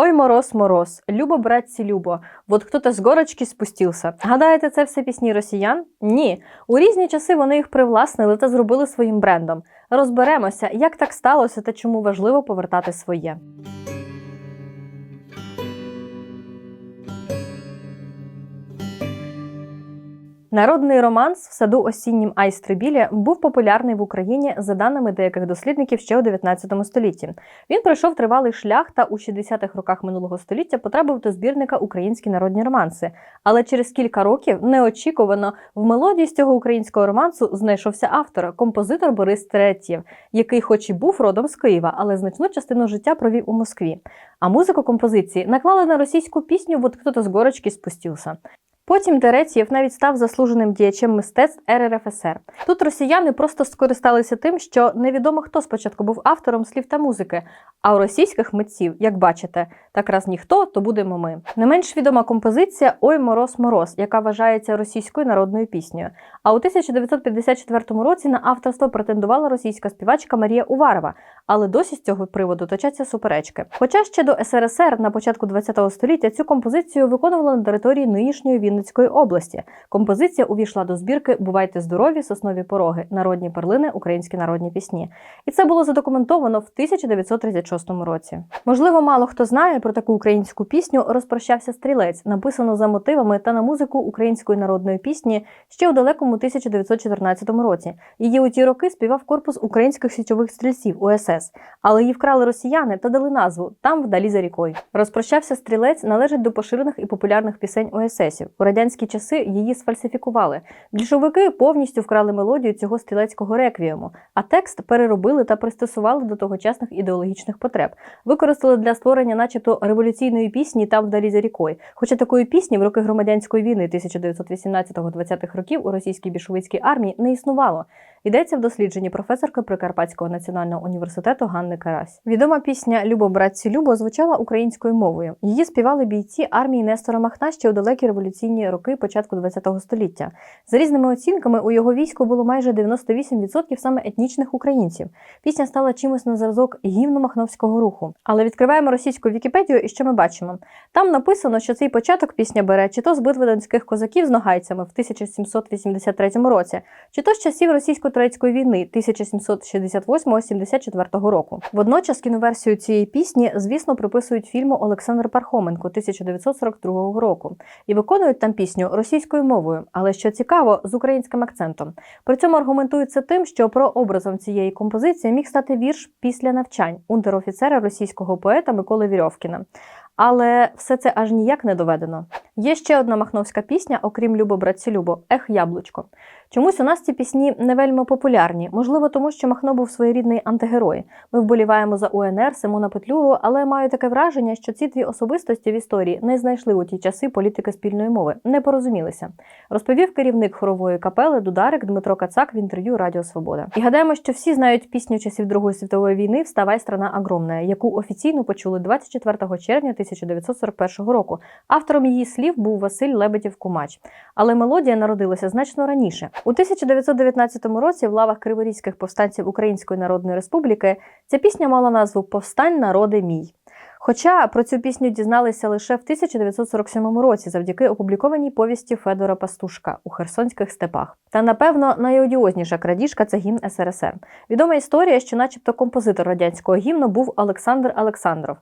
Ой, мороз, мороз, любо, братці, любо, вот хто-то з горочки спустився. Гадаєте, це все пісні росіян? Ні. У різні часи вони їх привласнили та зробили своїм брендом. Розберемося, як так сталося та чому важливо повертати своє. Народний романс в саду осіннім Айстрибілі був популярний в Україні за даними деяких дослідників ще у 19 столітті. Він пройшов тривалий шлях та у 60-х роках минулого століття потрапив до збірника Українські народні романси. Але через кілька років неочікувано в мелодії з цього українського романсу знайшовся автор, композитор Борис Теретєв, який, хоч і був родом з Києва, але значну частину життя провів у Москві. А музику композиції наклали на російську пісню «Вот хто-то з горочки спустився». Потім Терецьєв навіть став заслуженим діячем мистецтв РРФСР. Тут росіяни просто скористалися тим, що невідомо хто спочатку був автором слів та музики, а у російських митців, як бачите, так раз ніхто, то будемо ми. Не менш відома композиція Ой мороз мороз, яка вважається російською народною піснею. А у 1954 році на авторство претендувала російська співачка Марія Уварова, але досі з цього приводу точаться суперечки. Хоча ще до СРСР на початку ХХ століття цю композицію виконували на території нинішньої Вінницької області. Композиція увійшла до збірки Бувайте здорові, соснові пороги, народні перлини, українські народні пісні. І це було задокументовано в 1936 році. Можливо, мало хто знає про таку українську пісню Розпрощався стрілець, написану за мотивами та на музику української народної пісні ще у далекому 1914 році. Її у ті роки співав корпус українських січових стрільців УСС, але її вкрали росіяни та дали назву там вдалі за рікою. Розпрощався стрілець належить до поширених і популярних пісень УССів. Радянські часи її сфальсифікували. Більшовики повністю вкрали мелодію цього стрілецького реквієму, а текст переробили та пристосували до тогочасних ідеологічних потреб. Використали для створення, начебто, революційної пісні там вдалі за рікою. Хоча такої пісні в роки громадянської війни 1918-20-х років у російській більшовицькій армії не існувало. Йдеться в дослідженні професорки Прикарпатського національного університету Ганни Карась. Відома пісня Любо, братці, Любо звучала українською мовою. Її співали бійці армії Нестора Махна ще у далекі революційні роки початку ХХ століття. За різними оцінками, у його війську було майже 98% саме етнічних українців. Пісня стала чимось на зразок гімну Махновського руху. Але відкриваємо російську Вікіпедію, і що ми бачимо? Там написано, що цей початок пісня бере чи то з битви донських козаків з ногайцями в 1783 році, чи то з часів російсько-турецької війни 1768-74 року. Водночас кіноверсію цієї пісні, звісно, приписують фільму Олександр Пархоменко 1942 року і виконують там пісню російською мовою, але що цікаво, з українським акцентом. При цьому аргументується тим, що прообразом цієї композиції міг стати вірш після навчань унтерофіцера російського поета Миколи Вірьовкіна. Але все це аж ніяк не доведено. Є ще одна махновська пісня, окрім Любо, братці Любо, Ех, яблучко. Чомусь у нас ці пісні не вельми популярні, можливо, тому що Махно був своєрідний антигерой. Ми вболіваємо за УНР, Симона Петлюру, але маю таке враження, що ці дві особистості в історії не знайшли у ті часи політики спільної мови, не порозумілися. Розповів керівник хорової капели Дударик Дмитро Кацак в інтерв'ю Радіо Свобода. І гадаємо, що всі знають пісню часів Другої світової війни Вставай, страна огромна, яку офіційно почули 24 червня 1941 року. Автором її слів був Василь Лебедів Кумач. Але мелодія народилася значно раніше. У 1919 році в лавах криворізьких повстанців Української Народної Республіки ця пісня мала назву Повстань, народи мій. Хоча про цю пісню дізналися лише в 1947 році завдяки опублікованій повісті Федора Пастушка у Херсонських степах. Та напевно найодіозніша крадіжка це гімн СРСР. Відома історія, що, начебто, композитор радянського гімну був Олександр Олександров,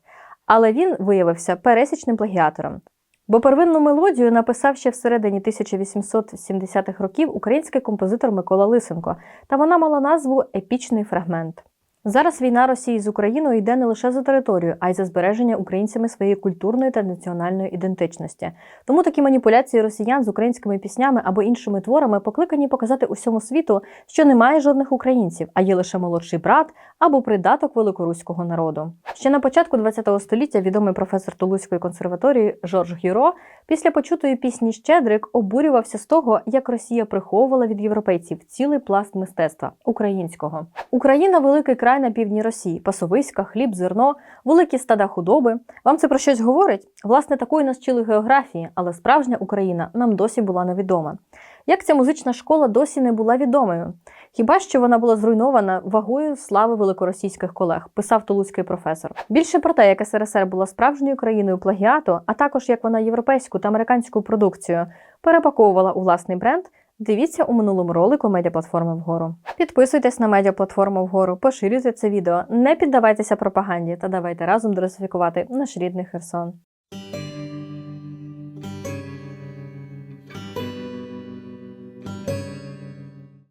але він виявився пересічним плагіатором. Бо первинну мелодію написав ще всередині 1870-х років український композитор Микола Лисенко, та вона мала назву Епічний фрагмент. Зараз війна Росії з Україною йде не лише за територію, а й за збереження українцями своєї культурної та національної ідентичності. Тому такі маніпуляції росіян з українськими піснями або іншими творами покликані показати усьому світу, що немає жодних українців, а є лише молодший брат або придаток великоруського народу. Ще на початку ХХ століття відомий професор Тулузької консерваторії Жорж Гюро після почутої пісні Щедрик обурювався з того, як Росія приховувала від європейців цілий пласт мистецтва українського. Україна великий край на півдні Росії, пасовиська, хліб, зерно, великі стада худоби. Вам це про щось говорить? Власне, такої нас вчили географії, але справжня Україна нам досі була невідома. Як ця музична школа досі не була відомою? Хіба що вона була зруйнована вагою слави великоросійських колег, писав тулузький професор. Більше про те, як СРСР була справжньою країною плагіату, а також як вона європейську та американську продукцію перепаковувала у власний бренд. Дивіться у минулому ролику медіаплатформи вгору. Підписуйтесь на медіаплатформу вгору, поширюйте це відео, не піддавайтеся пропаганді та давайте разом дерсифікувати наш рідний Херсон.